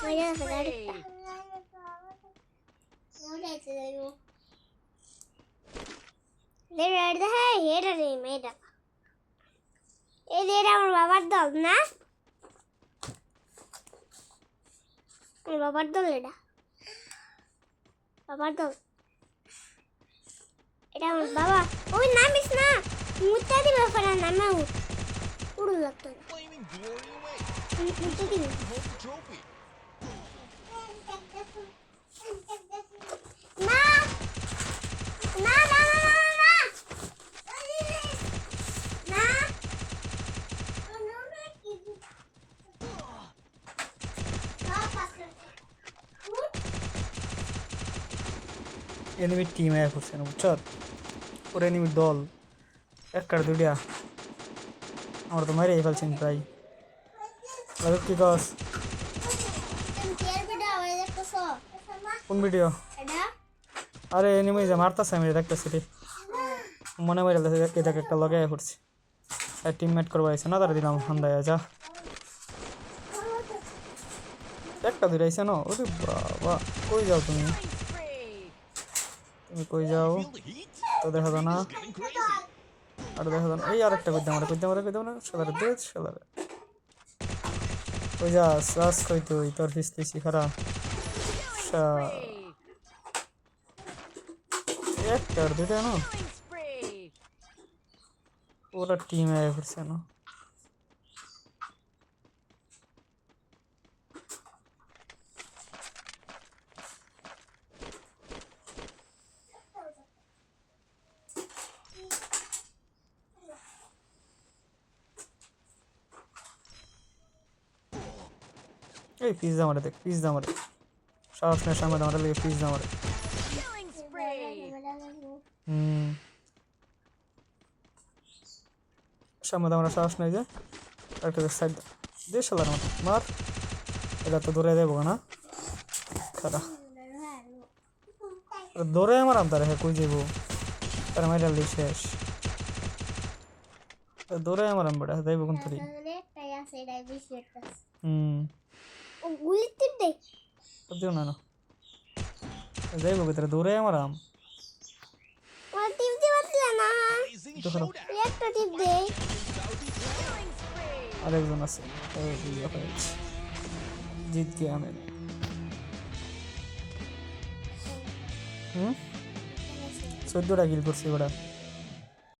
맞아서 잘했다. 잘했어요. লেরার দা হেরা রে মেয়েটা এদের আমার বাবার দল না বাবার দল এটা বাবার দল এটা আমার বাবা ওই নামিস না মুত্তা দিবে ফেরা নামাও मुझे लगता है मुझे भी ना ना ना ना ना ना এনিমির টিম এক হচ্ছে বুঝছ ওর এনিমির দল এক কার দুইটা আমরা তো মারিয়ে ফেলছেন প্রায়। কি কস কোন ভিডিও আরে এনিমি যে মারতাছে, আমি দেখতেছি রে মনে মরে গেছে এটাকে একটা লগে করছে আর টিমমেট করব আইছে। না তারা দিলাম, হান্দায় যা। একটা দুইটা আইছে না? ওরে বাবা, কই যাও তুমি? তুমি কই যাও? তো দেখা না. আর দেখা দাও না এই আরেকটা কইতে আমরা কইতে আমরা কইতে আমরা সাদারে দে। সাদারে ওই যা শ্বাস কই তুই? তোর ফিসলিছি খারাপ Spree. একটা আর দুটা না? ওরা পুরো টিম আয়া করছে না? এই পিজ্জা মারে দেখ পিজ্জা মারে সাহস নেই সামনে আমার লেগে পিজ্জা মারে. হুম। সামনে আমরা সাহস নেই যে একটা সাইড দিয়ে শালার মতো মার। এটা তো দৌড়ে দেবো না। খারা। দৌড়ে আমার আমতারে হ্যাঁ কই যাব তার মাইরাল দিয়ে শেষ। দৌড়ে আমার আমবাড়া যাইব কোন তুই হুম। ಗುಳಿತಿದ್ದೆ ನಾನು ದೈವ ಬಿತ್ರ ದೂರೇ ಮರಾಮ್ আরেকজন আছে। জিত গে আমি হুম? চোদ্দটা কিল করছে ওরা